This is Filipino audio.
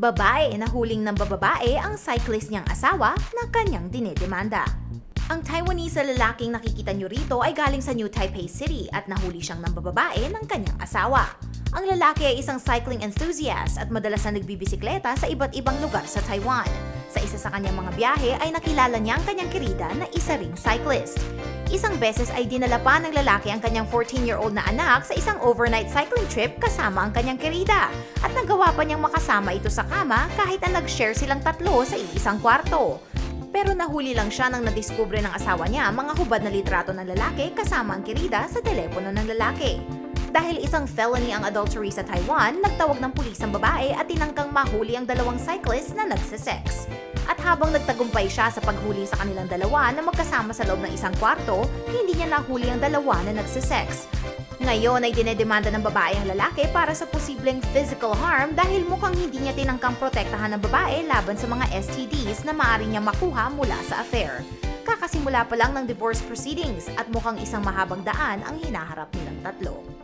Babae na huling ng bababae ang cyclist niyang asawa na kanyang dinedemanda. Ang Taiwanese na lalaking nakikita niyo rito ay galing sa New Taipei City at nahuli siyang ng bababae ng kanyang asawa. Ang lalaki ay isang cycling enthusiast at madalas na nagbibisikleta sa iba't ibang lugar sa Taiwan. Sa isa sa kanyang mga biyahe ay nakilala niya ang kanyang kirida na isa ring cyclist. Isang beses ay dinala pa ng lalaki ang kanyang 14-year-old na anak sa isang overnight cycling trip kasama ang kanyang kirida. At nagawa pa niyang makasama ito sa kama kahit na nag-share silang tatlo sa iisang kwarto. Pero nahuli lang siya nang nadiskubre ng asawa niya mga hubad na litrato ng lalaki kasama ang kirida sa telepono ng lalaki. Dahil isang felony ang adultery sa Taiwan, nagtawag ng pulis ang babae at tinangkang mahuli ang dalawang cyclist na nagsisex. At habang nagtagumpay siya sa paghuli sa kanilang dalawa na magkasama sa loob ng isang kwarto, hindi niya nahuli ang dalawa na nagsisex. Ngayon ay dinedemanda ng babae ang lalaki para sa posibleng physical harm dahil mukhang hindi niya tinangkang protektahan ng babae laban sa mga STDs na maaari niya makuha mula sa affair. Kakasimula pa lang ng divorce proceedings at mukhang isang mahabang daan ang hinaharap nilang tatlo.